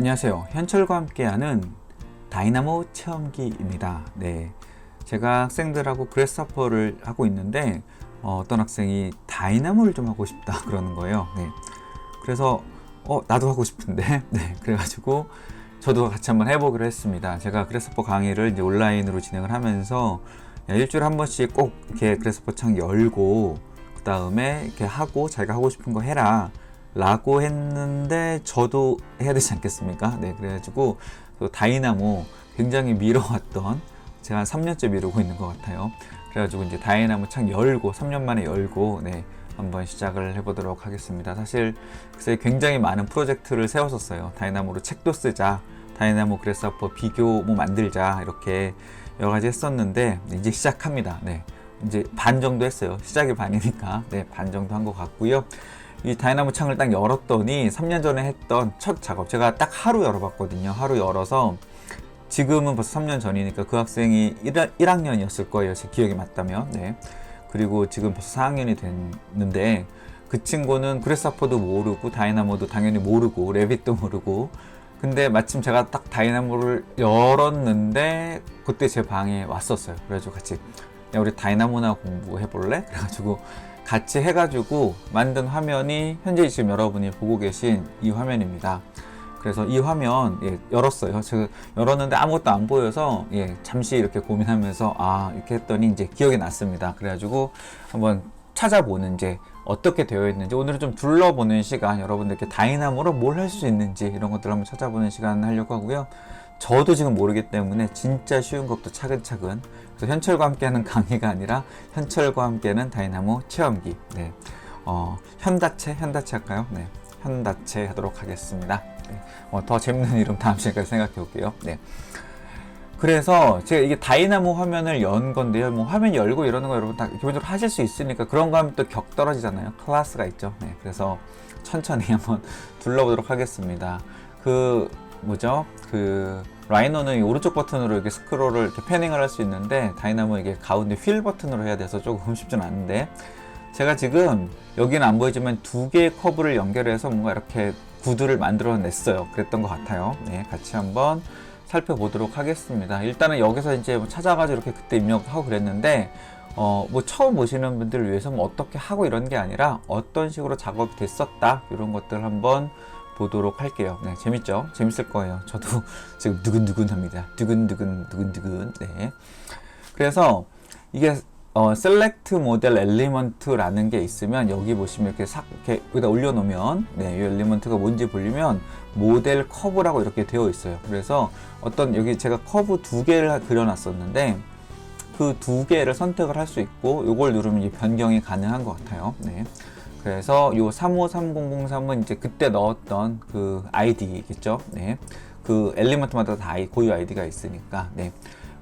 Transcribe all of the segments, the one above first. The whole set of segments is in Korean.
안녕하세요. 현철과 함께하는 다이나모 체험기입니다. 네. 제가 학생들하고 그래스하퍼를 하고 있는데 어, 떤 학생이 다이나모를 좀 하고 싶다 그러는 거예요. 네. 그래서 어, 나도 하고 싶은데. 네. 그래 가지고 저도 같이 한번 해보기로 했습니다. 제가 그래스퍼 강의를 이제 온라인으로 진행을 하면서 일주일에 한 번씩 꼭 이렇게 그래스퍼 창 열고 그 다음에 이렇게 하고 자기가 하고 싶은 거 해라 라고 했는데 저도 해야 되지 않겠습니까? 네, 그래가지고 다이나모 굉장히 미뤄왔던 제가 한 3년째 미루고 있는 것 같아요. 그래가지고 이제 다이나모 창 열고 3년 만에 열고 네 한번 시작을 해보도록 하겠습니다. 사실 글쎄 굉장히 많은 프로젝트를 세웠었어요. 다이나모로 책도 쓰자, 다이나모 그래스퍼 비교 뭐 만들자 이렇게 여러 가지 했었는데 이제 시작합니다. 네. 이제 반 정도 했어요. 시작이 반이니까 네, 반 정도 한 것 같고요. 이 다이나모 창을 딱 열었더니 3년 전에 했던 첫 작업 제가 딱 하루 열어봤거든요. 하루 열어서 지금은 벌써 3년 전이니까 그 학생이 1, 1학년이었을 거예요. 제 기억이 맞다면. 네. 그리고 지금 벌써 4학년이 됐는데 그 친구는 그래스하퍼도 모르고 다이나모도 당연히 모르고 레빗도 모르고 근데 마침 제가 딱 다이나모를 열었는데 그때 제 방에 왔었어요. 그래가지고 같이 야 우리 다이나모나 공부해 볼래? 그래가지고 같이 해가지고 만든 화면이 현재 지금 여러분이 보고 계신 이 화면입니다. 그래서 이 화면 예, 열었어요. 제가 열었는데 아무것도 안 보여서 예, 잠시 이렇게 고민하면서 아 이렇게 했더니 이제 기억이 났습니다. 그래가지고 한번 찾아보는 이제 어떻게 되어 있는지 오늘은 좀 둘러보는 시간 여러분들께 다이나모로 뭘 할 수 있는지 이런 것들 한번 찾아보는 시간 하려고 하고요. 저도 지금 모르기 때문에 진짜 쉬운 것도 차근차근 그래서 현철과 함께하는 강의가 아니라 현철과 함께하는 다이나모 체험기 네. 어, 현다체 현다체 할까요? 네. 현다체 하도록 하겠습니다. 네. 어, 더 재밌는 이름 다음 시간까지 생각해 볼게요. 네. 그래서 제가 이게 다이나모 화면을 연 건데요. 뭐 화면 열고 이러는 거 여러분 다 기본적으로 하실 수 있으니까 그런 거 하면 또 격 떨어지잖아요. 클래스가 있죠. 네. 그래서 천천히 한번 둘러보도록 하겠습니다. 그 뭐죠? 그 라이너는 오른쪽 버튼으로 이렇게 스크롤을 이렇게 패닝을 할 수 있는데 다이나모 이게 가운데 휠 버튼으로 해야 돼서 조금 쉽지는 않은데 제가 지금 여기는 안 보이지만 두 개의 커브를 연결해서 뭔가 이렇게 구두를 만들어 냈어요. 그랬던 것 같아요. 네, 같이 한번 살펴보도록 하겠습니다. 일단은 여기서 이제 뭐 찾아가지고 이렇게 그때 입력하고 그랬는데 어, 뭐 처음 보시는 분들을 위해서 뭐 어떻게 하고 이런 게 아니라 어떤 식으로 작업이 됐었다 이런 것들 한번 보도록 할게요. 네, 재밌죠? 재밌을 거예요. 저도 지금 두근두근합니다. 두근두근 두근두근. 네. 그래서 이게 어, 셀렉트 모델 엘리먼트라는 게 있으면 여기 보시면 이렇게 싹 이렇게 여기다 올려놓으면 네, 이 엘리먼트가 뭔지 보려면 모델 커브라고 이렇게 되어 있어요. 그래서 어떤 여기 제가 커브 두 개를 그려놨었는데 그 두 개를 선택을 할 수 있고 이걸 누르면 이 변경이 가능한 것 같아요. 네. 그래서 요 353003은 이제 그때 넣었던 그 아이디겠죠. 네. 그 엘리먼트마다 다 고유 아이디가 있으니까. 네.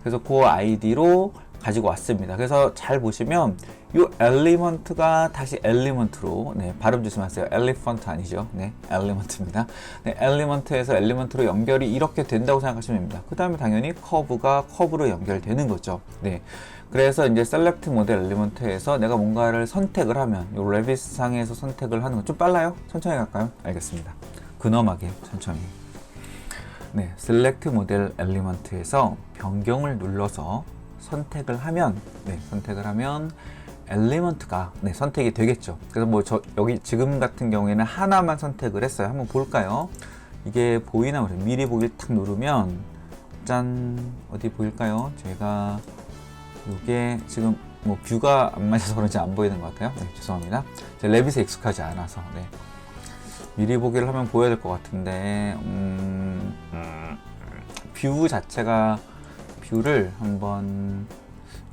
그래서 그 아이디로 가지고 왔습니다. 그래서 잘 보시면 이 엘리먼트가 다시 엘리먼트로 네, 발음 조심하세요. 엘리펀트 아니죠? 네, 엘리먼트입니다. 네, 엘리먼트에서 엘리먼트로 연결이 이렇게 된다고 생각하시면 됩니다. 그 다음에 당연히 커브가 커브로 연결되는 거죠. 네. 그래서 이제 셀렉트 모델 엘리먼트에서 내가 뭔가를 선택을 하면 이 레비스 상에서 선택을 하는 거 좀 빨라요? 천천히 갈까요? 알겠습니다. 근엄하게 천천히. 네, 셀렉트 모델 엘리먼트에서 변경을 눌러서 선택을 하면 네, 선택을 하면 엘리먼트가 네, 선택이 되겠죠. 그래서 뭐 저 여기 지금 같은 경우에는 하나만 선택을 했어요. 한번 볼까요? 이게 보이나 보죠. 미리 보기를 탁 누르면 짠 어디 보일까요? 제가 이게 지금 뭐 뷰가 안 맞아서 그런지 안 보이는 것 같아요. 네, 죄송합니다. 제 레빗에 익숙하지 않아서 네. 미리 보기를 하면 보여야 될 것 같은데 음, 음, 뷰 자체가 뷰를 한번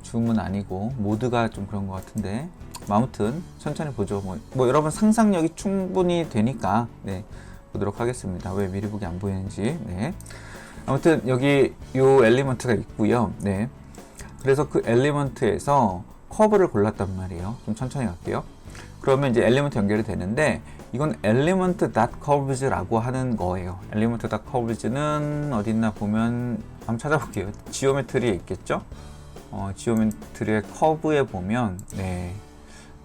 줌은 아니고 모드가 좀 그런 것 같은데 아무튼 천천히 보죠 뭐, 뭐, 여러분 상상력이 충분히 되니까 네 보도록 하겠습니다 왜 미리 보기 안 보이는지 네 아무튼 여기 요 엘리먼트가 있고요 네 그래서 그 엘리먼트에서 커브를 골랐단 말이에요 좀 천천히 갈게요 그러면 이제 엘리먼트 연결이 되는데 이건 element dot curves라고 하는 거예요. element dot curves는 어디 있나 보면 한번 찾아볼게요. 지오메트리에 있겠죠? 어, 지오메트리의 커브에 보면 네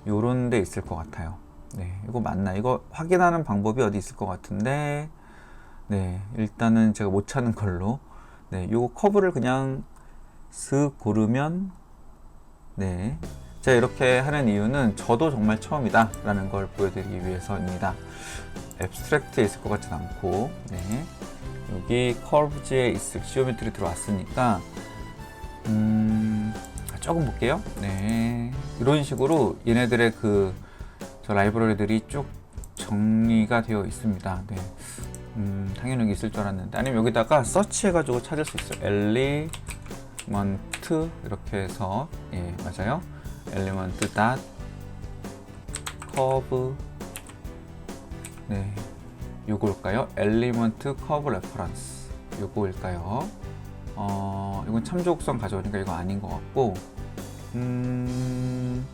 요런 데 있을 것 같아요. 네, 이거 맞나? 이거 확인하는 방법이 어디 있을 것 같은데 네, 일단은 제가 못 찾는 걸로. 네, 요거 커브를 그냥 슥 고르면, 네. 제가 이렇게 하는 이유는 저도 정말 처음이다 라는 걸 보여드리기 위해서입니다. 앱스트랙트에 있을 것 같진 않고, 네. 여기 커브즈에 있을 지오메트리 들어왔으니까, 음, 조금 볼게요. 네. 이런 식으로 얘네들의 그, 저 라이브러리들이 쭉 정리가 되어 있습니다. 네. 음, 당연히 여기 있을 줄 알았는데 아니면 여기다가 서치 해가지고 찾을 수 있어요. 엘리 먼트 이렇게 해서 예 맞아요. 엘리먼트 닷 커브 네 요걸까요? 엘리먼트 커브 레퍼런스 요거일까요? 어 이건 참조곡선 가져오니까 이거 아닌 것 같고 음.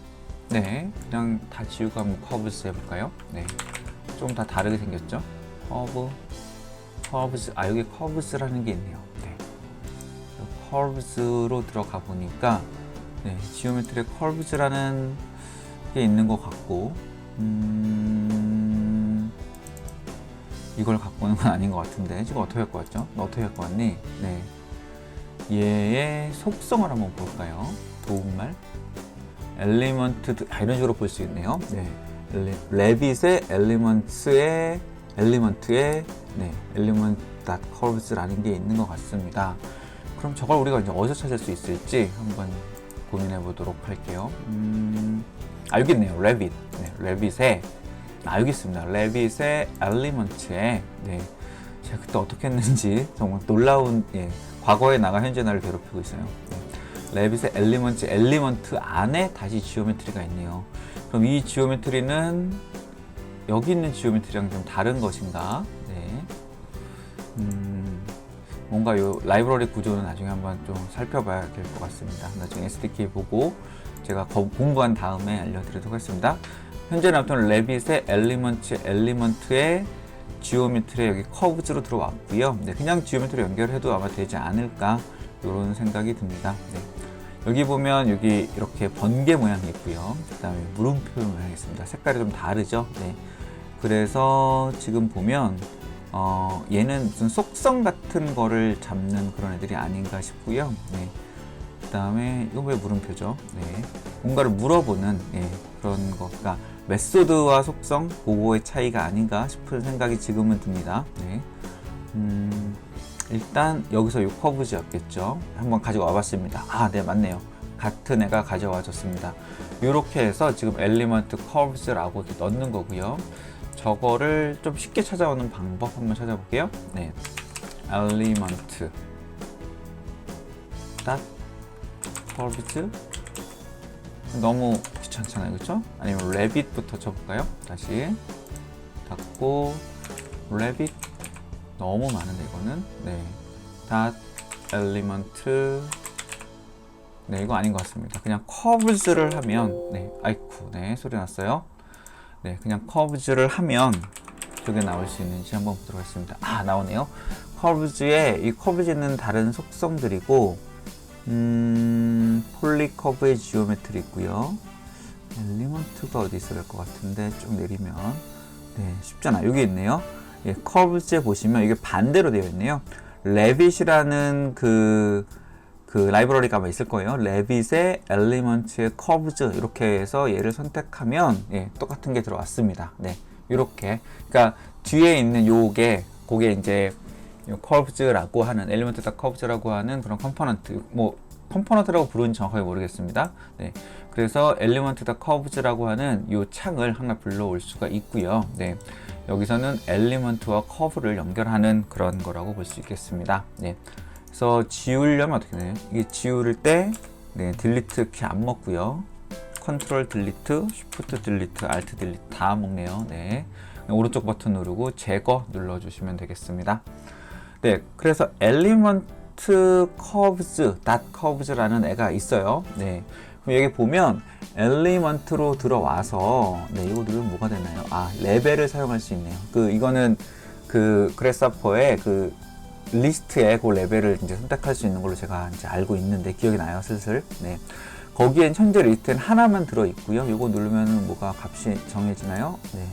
네, 그냥 다 지우고 한번 커브스 해볼까요? 네, 좀 다 다르게 생겼죠? 커브, 커브스, 아 여기 커브스라는 게 있네요. 네, 커브스로 들어가 보니까 네, 지오메트리 커브스라는 게 있는 것 같고, 음, 이걸 갖고 오는 건 아닌 것 같은데 지금 어떻게 같죠? 너 어떻게 할것 같니? 네, 얘의 속성을 한번 볼까요? 도움말. 엘리먼트 아, 이런 식으로 볼 수 있네요. 네. 레빗의 엘리먼트의 엘리먼트의 네, 엘리먼트 닷 커브스라는 게 있는 것 같습니다. 그럼 저걸 우리가 이제 어디서 찾을 수 있을지 한번 고민해 보도록 할게요. 음, 아 여기 있네요. 레빗. 네, 레빗의 아 여기 있습니다. 레빗의 엘리먼트에 네. 제가 그때 어떻게 했는지 정말 놀라운 예, 과거에 나가 현재 나를 괴롭히고 있어요. 네. 레빗의 엘리먼트, 엘리먼트 안에 다시 지오메트리가 있네요. 그럼 이 지오메트리는 여기 있는 지오메트리랑 좀 다른 것인가? 네. 음, 뭔가 요 라이브러리 구조는 나중에 한번 좀 살펴봐야 될 것 같습니다. 나중에 SDK 보고 제가 공부한 다음에 알려드리도록 하겠습니다. 현재는 아무튼 레빗의 엘리먼트, 엘리먼트의 지오메트리 여기 커브즈로 들어왔고요. 네, 그냥 지오메트리 연결해도 아마 되지 않을까 이런 생각이 듭니다. 네. 여기 보면 여기 이렇게 번개 모양이 있고요. 그 다음에 물음표 모양이 있습니다. 색깔이 좀 다르죠. 네. 그래서 지금 보면 어, 얘는 무슨 속성 같은 거를 잡는 그런 애들이 아닌가 싶고요. 네. 그 다음에 이거 왜 물음표죠? 네. 뭔가를 물어보는 예, 그런 거. 그러니까 메소드와 속성 그거의 차이가 아닌가 싶은 생각이 지금은 듭니다. 네. 음, 일단 여기서 이 커브즈였겠죠. 한번 가지고 와봤습니다. 아, 네, 맞네요. 같은 애가 가져와졌습니다. 이렇게 해서 지금 엘리먼트 커브즈라고 넣는 거고요. 저거를 좀 쉽게 찾아오는 방법 한번 찾아볼게요. 네, 엘리먼트. 닷 커브즈 너무 귀찮잖아요, 그렇죠? 아니면 레빗부터 쳐볼까요? 다시. 닫고. 레빗. 너무 많은데 이거는? 네. 닷 엘리먼트. 네 이거 아닌 것 같습니다. 그냥 커브즈를 하면. 네. 아이쿠. 네 소리 났어요 네 그냥 커브즈를 하면 저게 나올 수 있는지 한번 보도록 하겠습니다. 아 나오네요. 커브즈의 이 커브즈는 다른 속성들이고 음 폴리커브의 지오메트리 있고요. 엘리먼트가 어디 있어야 될 것 같은데 좀 내리면. 네 쉽잖아. 여기 있네요. 예, 커브즈에 보시면 이게 반대로 되어 있네요. 레빗이라는 그, 그 라이브러리가 아마 있을 거예요. 레빗의 엘리먼트의 커브즈 이렇게 해서 얘를 선택하면 예, 똑같은 게 들어왔습니다. 네, 이렇게. 그러니까 뒤에 있는 요게 그게 이제 커브즈라고 하는 엘리먼트다 커브즈라고 하는 그런 컴포넌트 뭐 컴포넌트라고 부르는지 정확하게 모르겠습니다. 네. 그래서 엘리먼트다 커브즈라고 하는 이 창을 하나 불러올 수가 있고요. 네. 여기서는 엘리먼트와 커브를 연결하는 그런 거라고 볼 수 있겠습니다. 네. 그래서 지우려면 어떻게 되나요? 이게 지울 때 네, 딜리트 키 안 먹고요. 컨트롤 딜리트, 쉬프트 딜리트, 알트 딜리트 다 먹네요. 네. 오른쪽 버튼 누르고 제거 눌러 주시면 되겠습니다. 네, 그래서 엘리먼트 커브즈, 닷 커브즈라는 애가 있어요. 네. 그럼 여기 보면 엘리먼트로 들어와서 네 이거 누르면 뭐가 되나요? 아 레벨을 사용할 수 있네요. 그 이거는 그 그래서퍼의 그 리스트에 그 레벨을 이제 선택할 수 있는 걸로 제가 이제 알고 있는데 기억이 나요 슬슬. 네. 거기엔 현재 리스트는 하나만 들어 있고요. 이거 누르면 뭐가 값이 정해지나요? 네.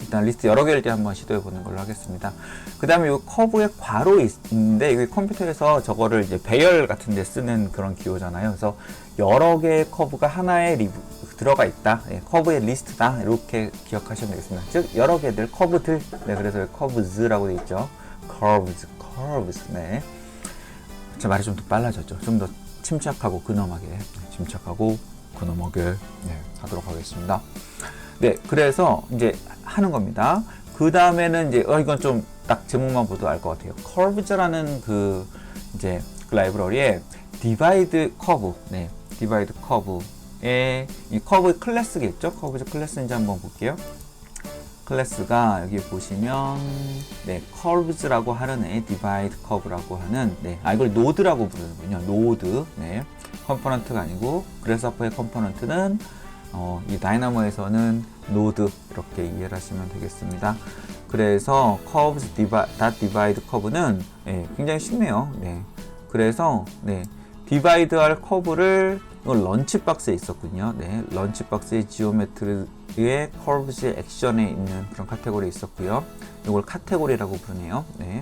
일단 리스트 여러 개일 때 한번 시도해 보는 걸로 하겠습니다. 그 다음에 이 커브에 괄호 있- 있는데 이게 컴퓨터에서 저거를 이제 배열 같은 데 쓰는 그런 기호잖아요. 그래서 여러 개의 커브가 하나에 리브, 들어가 있다. 예, 커브의 리스트다. 이렇게 기억하시면 되겠습니다. 즉 여러 개들 커브들. 네, 그래서 커브즈라고 돼 있죠. curves, curves. 네. 제 말이 좀 더 빨라졌죠. 좀 더 침착하고 근엄하게, 네, 침착하고 근엄하게 네, 하도록 하겠습니다. 네, 그래서 이제 하는 겁니다. 그 다음에는 이제 어 이건 좀 딱 제목만 봐도 알 것 같아요. curves라는 그 이제 그 라이브러리에 divide curve, 네, divide curve의 이 커브 클래스겠죠? 커브즈 클래스인지 한번 볼게요. 클래스가 여기 보시면 네 curves라고 하는 애 divide curve라고 하는 네 아 이걸 노드라고 부르는군요. 노드 네 컴포넌트가 아니고 그래서퍼의 컴포넌트는 어, 이 다이나모에서는 노드 이렇게 이해를 하시면 되겠습니다. 그래서 divide, dot divide curve는 네, 굉장히 쉽네요. 네 그래서 네 디바이드 할 커브를 이건 런치박스에 있었군요. 네, 런치박스의 지오메트리의 커브즈 액션에 있는 그런 카테고리에 있었고요. 이걸 카테고리라고 부르네요. 네.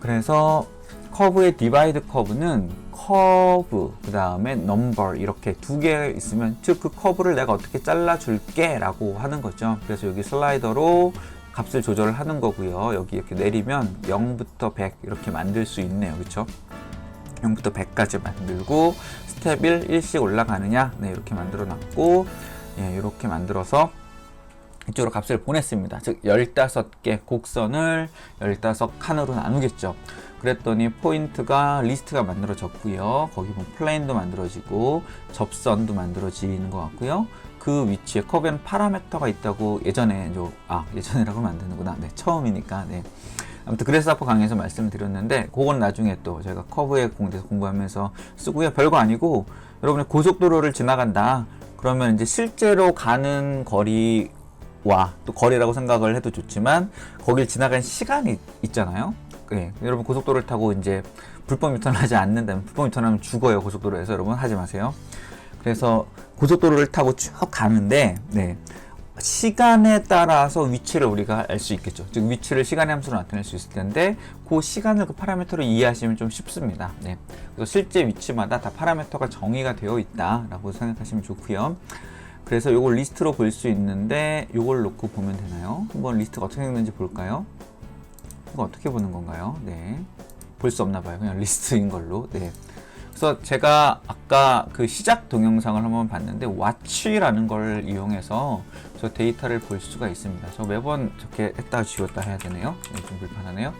그래서 커브의 디바이드 커브는 커브 그 다음에 넘버 이렇게 두 개 있으면 즉 그 커브를 내가 어떻게 잘라 줄게 라고 하는 거죠 그래서 여기 슬라이더로 값을 조절을 하는 거고요 여기 이렇게 내리면 0부터 100 이렇게 만들 수 있네요 그쵸 0부터 100까지 만들고 스텝 1, 1씩 올라가느냐 네 이렇게 만들어 놨고 예, 이렇게 만들어서 이쪽으로 값을 보냈습니다. 즉 15개 곡선을 15칸으로 나누겠죠. 그랬더니 포인트가 리스트가 만들어졌고요. 거기 뭐 플레인도 만들어지고 접선도 만들어지는 것 같고요. 그 위치에 커브에는 파라메터가 있다고 예전에 저, 아 예전이라고 하면 안 되는구나. 네 처음이니까 네. 아무튼 그래서아퍼 강의에서 말씀을 드렸는데 그건 나중에 또 저희가 커브에 공대에서 공부하면서 쓰고요. 별거 아니고 여러분이 고속도로를 지나간다. 그러면 이제 실제로 가는 거리 와 또 거리라고 생각을 해도 좋지만 거길 지나간 시간이 있잖아요. 예, 여러분 고속도로를 타고 이제 불법 유턴을 하지 않는다면 불법 유턴하면 죽어요 고속도로에서 여러분 하지 마세요. 그래서 고속도로를 타고 쭉 가는데 네. 시간에 따라서 위치를 우리가 알 수 있겠죠. 즉 위치를 시간의 함수로 나타낼 수 있을 텐데 그 시간을 그 파라미터로 이해하시면 좀 쉽습니다. 네. 그래서 실제 위치마다 다 파라미터가 정의가 되어 있다라고 생각하시면 좋고요. 그래서 이걸 리스트로 볼 수 있는데 이걸 놓고 보면 되나요? 한번 리스트가 어떻게 생겼는지 볼까요? 이거 어떻게 보는 건가요? 네. 볼 수 없나 봐요. 그냥 리스트인 걸로. 네. 그래서 제가 아까 그 시작 동영상을 한번 봤는데 왓치라는 걸 이용해서 저 데이터를 볼 수가 있습니다. 저 매번 저렇게 했다 지웠다 해야 되네요. 네, 좀 불편하네요.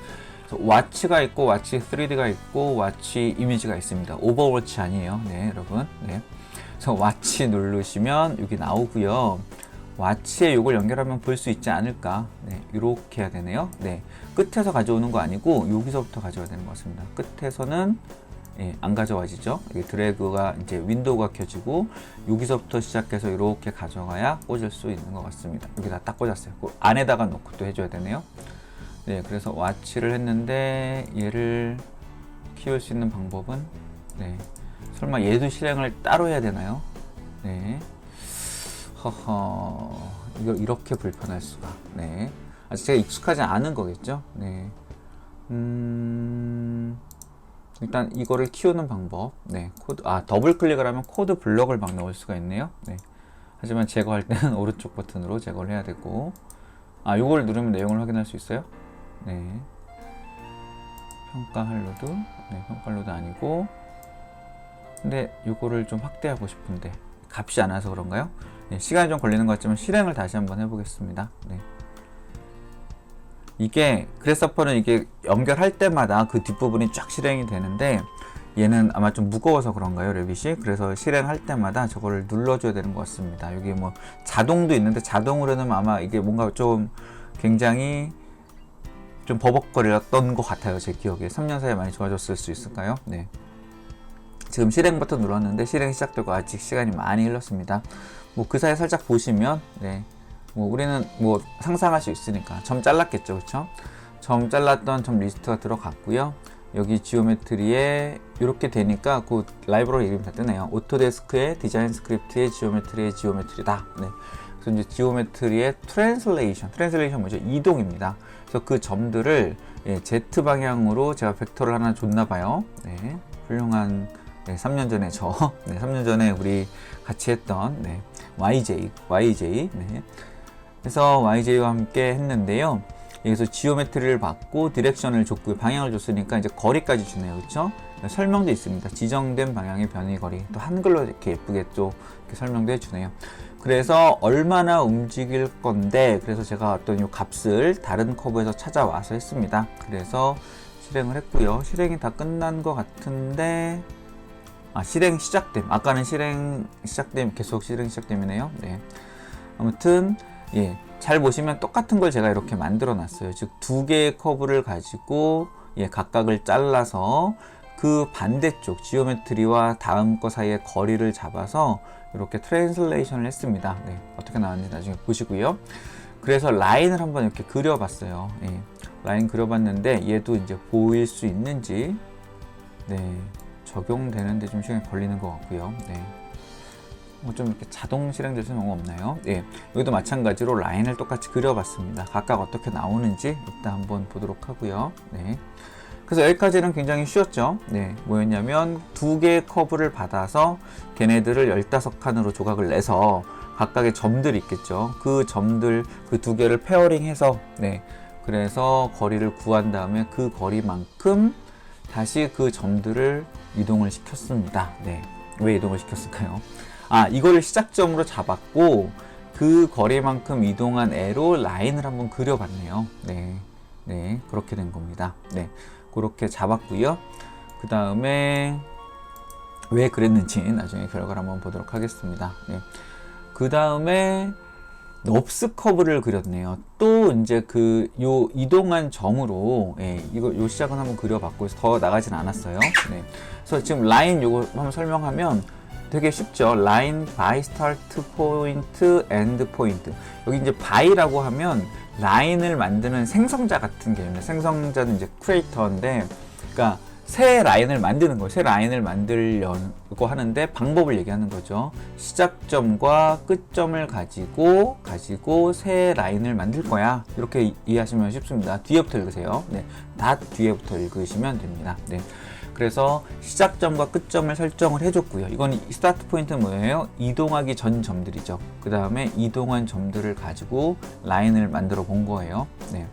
왓치가 있고 왓치 3D가 있고 왓치 이미지가 있습니다. 오버워치 아니에요. 네, 여러분. 네. 그래서 왓치 누르시면 여기 나오고요. 왓치에 이걸 연결하면 볼 수 있지 않을까. 네, 이렇게 해야 되네요. 네. 끝에서 가져오는 거 아니고 여기서부터 가져와야 되는 것 같습니다. 끝에서는 예, 안 가져와지죠. 드래그가 이제 윈도우가 켜지고 여기서부터 시작해서 이렇게 가져가야 꽂을 수 있는 것 같습니다. 여기다 딱 꽂았어요. 그 안에다가 놓고 또 해줘야 되네요. 네, 그래서 와치를 했는데 얘를 키울 수 있는 방법은 네, 설마 얘도 실행을 따로 해야 되나요? 네, 허허, 이거 이렇게 불편할 수가. 네, 아직 제가 익숙하지 않은 거겠죠. 네, 음. 일단 이거를 키우는 방법. 네 코드 아 더블 클릭을 하면 코드 블럭을 막 넣을 수가 있네요. 네. 하지만 제거할 때는 오른쪽 버튼으로 제거를 해야 되고. 아 요걸 누르면 내용을 확인할 수 있어요? 네. 평가 할로드 네 평가 할로드 아니고. 근데 요거를 좀 확대하고 싶은데 값이 안 와서 그런가요? 네, 시간이 좀 걸리는 것 같지만 실행을 다시 한번 해보겠습니다. 네. 이게 그래서퍼는 이게 연결할 때마다 그 뒷부분이 쫙 실행이 되는데 얘는 아마 좀 무거워서 그런가요 레빗이? 그래서 실행할 때마다 저거를 눌러줘야 되는 것 같습니다. 여기 뭐 자동도 있는데 자동으로는 아마 이게 뭔가 좀 굉장히 좀 버벅거렸던 것 같아요 제 기억에. 3년 사이에 많이 좋아졌을 수 있을까요? 네. 지금 실행 버튼 눌렀는데 실행이 시작되고 아직 시간이 많이 흘렀습니다. 뭐 그 사이 살짝 보시면 네 뭐 우리는 뭐 상상할 수 있으니까 점 잘랐겠죠 그쵸 점 잘랐던 점 리스트가 들어갔고요 여기 지오메트리에 이렇게 되니까 그 라이브러리 이름이 다 뜨네요 오토데스크의 디자인 스크립트의 지오메트리의 지오메트리다 네. 그래서 이제 지오메트리의 트랜슬레이션, 트랜슬레이션 뭐죠? 이동입니다. 그래서 그 점들을 예, Z 방향으로 제가 벡터를 하나 줬나 봐요. 네, 훌륭한 네, 3년 전에 저, 네, 3년 전에 우리 같이 했던 네, YJ, YJ. 네. 그래서 YJ와 함께 했는데요. 여기서 지오메트리를 받고 디렉션을 줬고요. 방향을 줬으니까 이제 거리까지 주네요. 그렇죠? 설명도 있습니다. 지정된 방향의 변이 거리. 또 한글로 이렇게 예쁘게 또 이렇게 설명도 해주네요. 그래서 얼마나 움직일 건데 그래서 제가 어떤 이 값을 다른 커브에서 찾아와서 했습니다. 그래서 실행을 했고요. 실행이 다 끝난 것 같은데 아 실행 시작됨. 아까는 실행 시작됨 계속 실행 시작됨이네요. 네. 아무튼 예. 잘 보시면 똑같은 걸 제가 이렇게 만들어 놨어요. 즉 두 개의 커브를 가지고 예, 각각을 잘라서 그 반대쪽 지오메트리와 다음 거 사이의 거리를 잡아서 이렇게 트랜슬레이션을 했습니다. 네, 어떻게 나왔는지 나중에 보시고요. 그래서 라인을 한번 이렇게 그려봤어요. 예, 라인 그려봤는데 얘도 이제 보일 수 있는지 네, 적용되는데 좀 시간이 걸리는 것 같고요. 네. 뭐좀 이렇게 자동 실행될 수 있는 거 없나요? 예, 여기도 마찬가지로 라인을 똑같이 그려봤습니다. 각각 어떻게 나오는지 일단 한번 보도록 하고요. 네. 그래서 여기까지는 굉장히 쉬웠죠. 네, 뭐였냐면 두 개의 커브를 받아서 걔네들을 15칸으로 조각을 내서 각각의 점들이 있겠죠. 그 점들 그 두 개를 페어링해서 네, 그래서 거리를 구한 다음에 그 거리만큼 다시 그 점들을 이동을 시켰습니다. 네, 왜 이동을 시켰을까요? 아, 이거를 시작점으로 잡았고 그 거리만큼 이동한 애로 라인을 한번 그려봤네요. 네, 네, 그렇게 된 겁니다. 네, 그렇게 잡았고요. 그 다음에 왜 그랬는지 나중에 결과를 한번 보도록 하겠습니다. 네. 그 다음에 넙스 커브를 그렸네요. 또 이제 그 요 이동한 점으로 예, 이거 요 시작은 한번 그려봤고 더 나가진 않았어요. 네. 그래서 지금 라인 요거 한번 설명하면 되게 쉽죠. 라인 바이 스타트 포인트 엔드 포인트. 여기 이제 바이라고 하면 라인을 만드는 생성자 같은 개념입니다. 생성자는 이제 크리에이터인데 그러니까 새 라인을 만드는 거예요. 새 라인을 만들려고 하는데 방법을 얘기하는 거죠. 시작점과 끝점을 가지고 가지고 새 라인을 만들 거야. 이렇게 이해하시면 쉽습니다. 뒤에부터 읽으세요. 네. 닷 뒤에부터 읽으시면 됩니다. 네. 그래서 시작점과 끝점을 설정을 해줬고요. 이건 스타트 포인트는 뭐예요? 이동하기 전 점들이죠. 그 다음에 이동한 점들을 가지고 라인을 만들어 본 거예요. 네.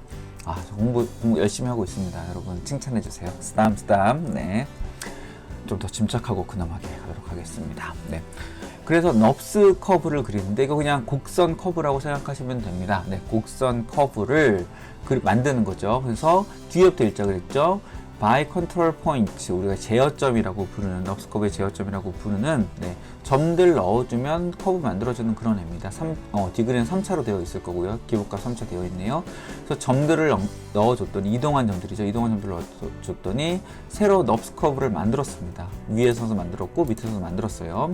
아, 공부, 공부 열심히 하고 있습니다. 여러분 칭찬해 주세요. 스담 스담. 네. 좀 더 침착하고 근엄하게 가도록 하겠습니다. 네. 그래서 넙스 커브를 그리는데 이거 그냥 곡선 커브라고 생각하시면 됩니다. 네, 곡선 커브를 만드는 거죠. 그래서 뒤에부터 일자 그랬죠. 바이 컨트롤 포인트 우리가 제어점이라고 부르는 넙스컵의 제어점이라고 부르는 네, 점들 넣어주면 커브 만들어주는 그런 애입니다. 3, 어, 디그리는 3차로 되어 있을 거고요. 기복과 3차 되어 있네요. 그래서 점들을 넣어줬더니 이동한 점들이죠. 이동한 점들을 넣어줬더니 새로 넙스커브를 만들었습니다. 위에서도 만들었고 밑에서도 만들었어요.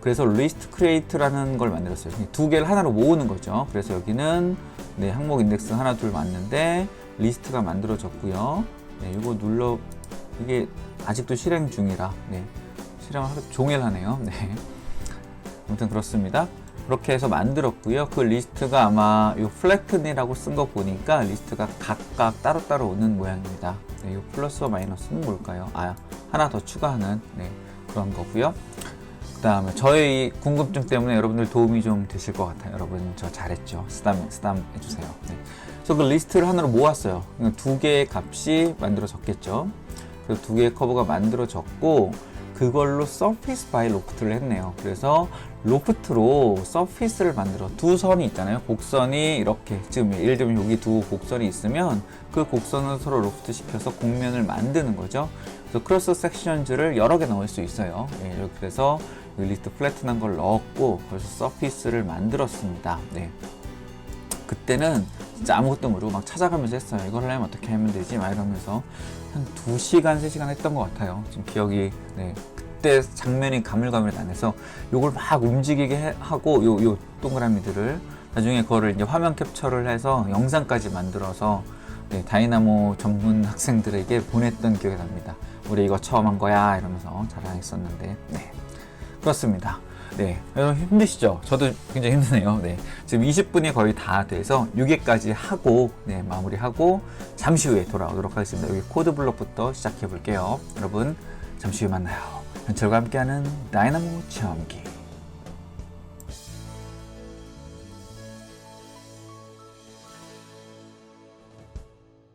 그래서 리스트 크리에이트라는 걸 만들었어요. 두 개를 하나로 모으는 거죠. 그래서 여기는 네, 항목 인덱스 하나 둘 맞는데 리스트가 만들어졌고요. 네, 이거 눌러 이게 아직도 실행 중이라 네, 실행을 하루 종일 하네요. 네. 아무튼 그렇습니다. 그렇게 해서 만들었고요. 그 리스트가 아마 이 플래튼이라고 쓴 거 보니까 리스트가 각각 따로따로 오는 모양입니다. 네, 이 플러스와 마이너스는 뭘까요? 아, 하나 더 추가하는 네, 그런 거고요. 그 다음에 저의 궁금증 때문에 여러분들 도움이 좀 되실 것 같아요. 여러분 저 잘했죠. 스담, 스담 해주세요. 네. 그래서 그 리스트를 하나로 모았어요. 두 개의 값이 만들어졌겠죠. 그래서 두 개의 커브가 만들어졌고 그걸로 서피스 바이 로프트를 했네요. 그래서 로프트로 서피스를 만들어 두 선이 있잖아요. 곡선이 이렇게 지금 예를 들면 여기 두 곡선이 있으면 그 곡선을 서로 로프트 시켜서 곡면을 만드는 거죠. 그래서 크로스 섹션즈를 여러 개 넣을 수 있어요. 예, 그래서 리스트 플래튼한 걸 넣었고 그래서 서피스를 만들었습니다. 네. 그때는 진짜 아무것도 모르고 막 찾아가면서 했어요. 이걸 하려면 어떻게 하면 되지? 막 이러면서 한 2시간, 3시간 했던 것 같아요. 지금 기억이, 네. 그때 장면이 가물가물 나네서 요걸 막 움직이게 하고 요, 요 동그라미들을 나중에 그거를 이제 화면 캡처를 해서 영상까지 만들어서 네, 다이나모 전문 학생들에게 보냈던 기억이 납니다. 우리 이거 처음 한 거야 이러면서 자랑했었는데 네. 그렇습니다. 네, 힘드시죠? 저도 굉장히 힘드네요. 네, 지금 20분이 거의 다 돼서 6회까지 하고 네, 마무리하고 잠시 후에 돌아오도록 하겠습니다. 여기 코드 블록부터 시작해 볼게요. 여러분 잠시 후에 만나요. 현철과 함께하는 다이나모 체험기.